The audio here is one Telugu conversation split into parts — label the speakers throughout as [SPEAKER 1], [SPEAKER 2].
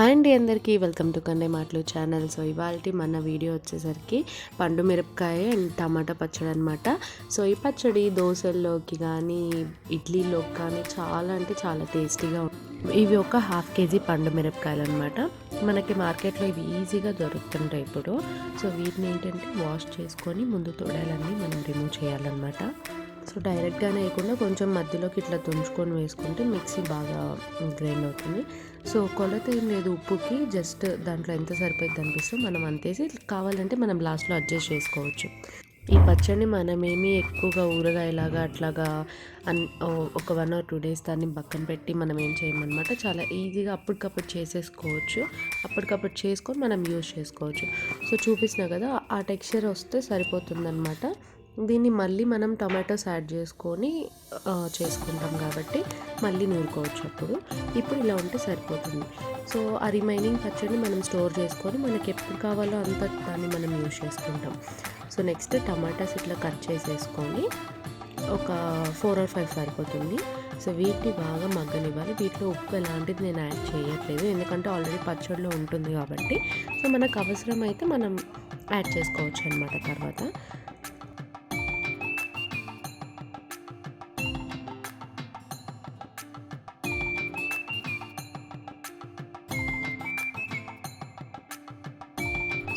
[SPEAKER 1] హాయ్ అండి అందరికీ. వెల్కమ్ టు కన్నే మాటలు ఛానల్. సో ఇవాళ మన వీడియో వచ్చేసరికి పండు మిరపకాయ అండ్ టమాటా పచ్చడి అనమాట సో ఈ పచ్చడి దోశల్లోకి కానీ ఇడ్లీలోకి కానీ చాలా అంటే చాలా టేస్టీగా ఉంటుంది ఇవి ఒక హాఫ్ కేజీ పండు మిరపకాయలు అనమాట మనకి మార్కెట్లో ఇవి ఈజీగా దొరుకుతుంటాయి ఇప్పుడు. సో వీటిని ఏంటంటే వాష్ చేసుకొని ముందు తొడాలన్నీ మనం రిమూవ్ చేయాలన్నమాట. సో డైరెక్ట్గానే వేయకుండా కొంచెం మధ్యలోకి ఇట్లా తుంచుకొని వేసుకుంటే మిక్సీ బాగా గ్రైండ్ అవుతుంది. సో కొలత ఏం లేదు ఉప్పుకి జస్ట్ దాంట్లో ఎంత సరిపోయింది అనిపిస్తే మనం అంతేసి కావాలంటే మనం లాస్ట్లో అడ్జస్ట్ చేసుకోవచ్చు. ఈ పచ్చడిని మనమేమి ఎక్కువగా ఊరగాయలాగా అట్లాగా అన్ ఒక వన్ ఆర్ టూ డేస్ దాన్ని పక్కన పెట్టి మనం ఏం చేయమన్నమాట. చాలా ఈజీగా అప్పటికప్పుడు చేసేసుకోవచ్చు. అప్పటికప్పుడు చేసుకొని మనం యూజ్ చేసుకోవచ్చు. సో చూపిస్తున్నా కదా ఆ టెక్స్చర్ వస్తే సరిపోతుందన్నమాట. దీన్ని మళ్ళీ మనం టమాటోస్ యాడ్ చేసుకొని చేసుకుంటాం కాబట్టి మళ్ళీ నూరుకోవచ్చు అప్పుడు. ఇప్పుడు ఇలా ఉంటే సరిపోతుంది. సో ఆ రిమైనింగ్ పచ్చడిని మనం స్టోర్ చేసుకొని మనకి ఎప్పుడు కావాలో అంత దాన్ని మనం యూజ్ చేసుకుంటాం. సో నెక్స్ట్ టమాటాస్ ఇట్లా కట్ చేసేసుకొని ఒక ఫోర్ ఆర్ ఫైవ్ సరిపోతుంది. సో వీటిని బాగా మగ్గనివ్వాలి. వీటిలో ఉప్పు ఎలాంటిది నేను యాడ్ చేయట్లేదు. ఎందుకంటే ఆల్రెడీ పచ్చడిలో ఉంటుంది కాబట్టి. సో మనకు అవసరం అయితే మనం యాడ్ చేసుకోవచ్చు అనమాట తర్వాత.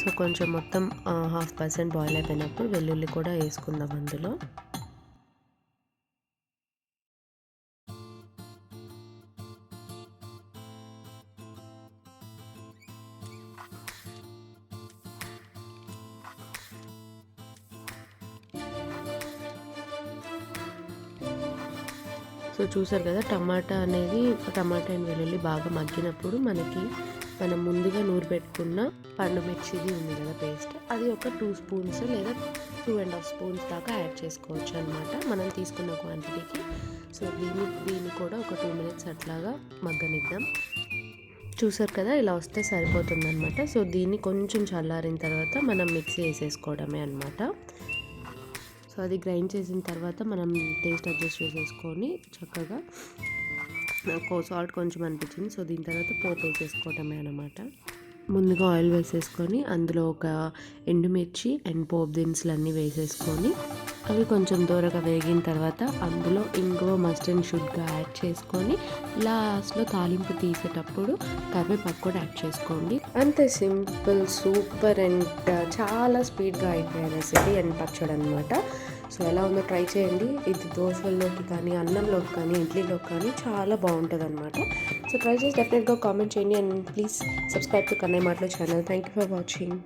[SPEAKER 1] సో కొంచెం మొత్తం హాఫ్ పర్సెంట్ బాయిల్ అయిపోయినప్పుడు వెల్లుల్లి కూడా వేసుకుందాం అందులో. సో చూసారు కదా టమాటా అనేది టమాటా అండ్ వెల్లుల్లి బాగా మగ్గినప్పుడు మనకి మనం ముందుగా నూరు పెట్టుకున్న పండు మిర్చిది ఉంది కదా పేస్ట్ అది ఒక టూ స్పూన్స్ లేదా టూ అండ్ హాఫ్ స్పూన్స్ దాకా యాడ్ చేసుకోవచ్చు అనమాట మనం తీసుకున్న క్వాంటిటీకి సో దీన్ని దీన్ని కూడా ఒక టూ మినిట్స్ అట్లాగా మగ్గనిద్దాం. చూసారు కదా ఇలా వస్తే సరిపోతుంది అనమాట సో దీన్ని కొంచెం చల్లారిన తర్వాత మనం మిక్సీ వేసేసుకోవడమే అనమాట సో అది గ్రైండ్ చేసిన తర్వాత మనం టేస్ట్ అడ్జస్ట్ చేసేసుకొని చక్కగా నాకు సాల్ట్ కొంచెం అనిపించింది. సో దీని తర్వాత పోపు వేసేసుకోవటమే అనమాట ముందుగా ఆయిల్ వేసేసుకొని అందులో ఒక ఎండుమిర్చి అండ్ పోపు దినుసులు అన్నీ వేసేసుకొని అవి కొంచెం దూరగా వేగిన తర్వాత అందులో ఇంకో మస్టర్డ్ షుడ్గా యాడ్ చేసుకొని లాస్ట్లో తాలింపు తీసేటప్పుడు కరివేపాకు కూడా యాడ్ చేసుకోండి. అంతే సింపుల్ సూపర్ అండ్ చాలా స్పీడ్గా అయిపోయే రెసిపీ అండ్ పచ్చడి అనమాట సో ఎలా ఉందో ట్రై చేయండి. ఇది దోశల్లోకి కానీ అన్నంలోకి కానీ ఇడ్లీలోకి కానీ చాలా బాగుంటుంది అనమాట సో ట్రై చేసి డెఫినెట్గా కామెంట్ చేయండి. And please subscribe to Kannayya మాటలో channel. Thank you for watching